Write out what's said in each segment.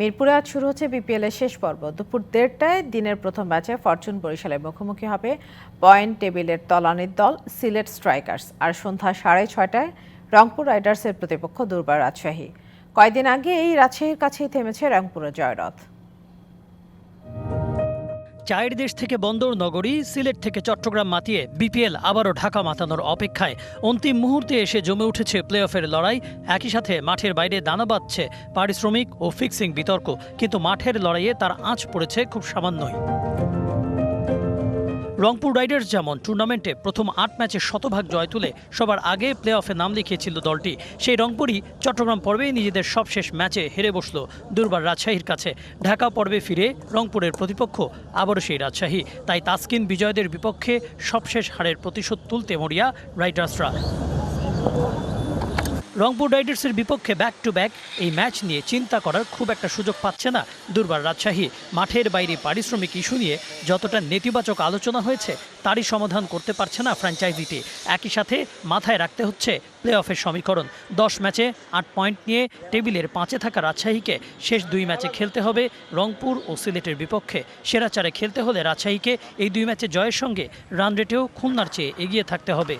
মিরপুরে আজ শুরু হচ্ছে বিপিএল এর শেষ পর্ব। দুপুর দেড়টায় দিনের প্রথম ম্যাচে ফরচুন বরিশালের মুখোমুখি হবে পয়েন্ট টেবিলের তলানির দল, সিলেট স্ট্রাইকার্স। আর সন্ধ্যা সাড়ে ছয়টায় রংপুর রাইডার্সের প্রতিপক্ষ দুর্বার রাজশাহী। কয়েকদিন আগে এই রাজশাহীর কাছেই থেমেছে রংপুরের জয়রথ। চায়ের দেশ থেকে বন্দর, নগরী, সিলেট থেকে চট্টগ্রাম মাতিয়ে বিপিএল আবারও ঢাকা মাতানোর অপেক্ষায় অন্তিম মুহূর্তে এসে জমে উঠেছে প্লে অফের লড়াই। একই সাথে মাঠের বাইরে দানা বাঁধছে পারিশ্রমিক ও ফিক্সিং বিতর্ক, কিন্তু মাঠের লড়াইয়ে তার আঁচ পড়েছে খুব সামান্যই। রংপুর রাইডার্স যেমন টুর্নামেন্টে প্রথম আট ম্যাচে শতভাগ জয় তুলে সবার আগে প্লে অফে নাম লিখিয়েছিল দলটি, সেই রংপুরই চট্টগ্রাম পর্বেই নিজেদের সবশেষ ম্যাচে হেরে বসল দুর্বার রাজশাহীর কাছে। ঢাকা পর্বে ফিরে রংপুরের প্রতিপক্ষ আবারও সেই রাজশাহী। তাই তাসকিন বিজয়দের বিপক্ষে সবশেষ হারের প্রতিশোধ তুলতে মরিয়া রাইডার্সরা। রংপুর রাইডার্সের বিপক্ষে ব্যাক টু ব্যাক এই ম্যাচ নিয়ে চিন্তা করার খুব একটা সুযোগ পাচ্ছে না দুর্বার রাজশাহী। মাঠের বাইরে পারিশ্রমিক ইস্যু নিয়ে যতটা নেতিবাচক আলোচনা হয়েছে, তারই সমাধান করতে পারছে না ফ্র্যাঞ্চাইজিটি একই সাথে মাথায় রাখতে হচ্ছে প্লে অফের সমীকরণ। দশ ম্যাচে আট পয়েন্ট নিয়ে টেবিলের পাঁচে থাকা রাজশাহীকে শেষ দুই ম্যাচে খেলতে হবে রংপুর ও সিলেটের বিপক্ষে। সেরা চারে খেলতে হলে রাজশাহীকে এই দুই ম্যাচে জয়ের সঙ্গে রান রেটেও খুলনার চেয়ে এগিয়ে থাকতে হবে।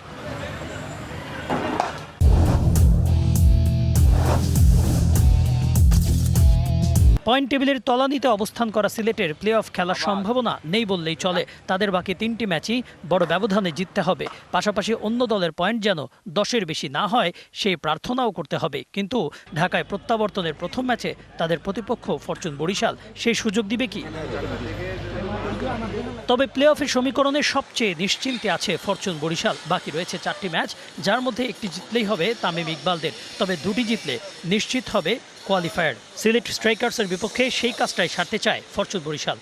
পয়েন্ট টেবিলের তলানিতে অবস্থান করা সিলেটের প্লে অফ খেলার সম্ভাবনা নেই বললেই চলে। তাদের বাকি তিনটি ম্যাচই বড় ব্যবধানে জিততে হবে। পাশাপাশি অন্য দলের পয়েন্ট যেন দশের বেশি না হয় সেই প্রার্থনাও করতে হবে। কিন্তু ঢাকায় প্রত্যাবর্তনের প্রথম ম্যাচে তাদের প্রতিপক্ষ ফরচুন বরিশাল। সেই সুযোগ দিবে কি? তবে প্লে অফের সমীকরণে সবচেয়ে নিশ্চিন্তে আছে ফরচুন বরিশাল। বাকি রয়েছে চারটি ম্যাচ যার মধ্যে একটি জিতলেই হবে তামিম ইকবালদের। তবে দুটি জিতলে নিশ্চিত হবে কোয়ালিফায়ার। সিলেট স্ট্রাইকার্সের বিপক্ষে সেই কাজটাই সারতে চায় fortune Barishal.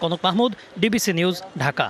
Kanak Mahmud, DBC news, Dhaka.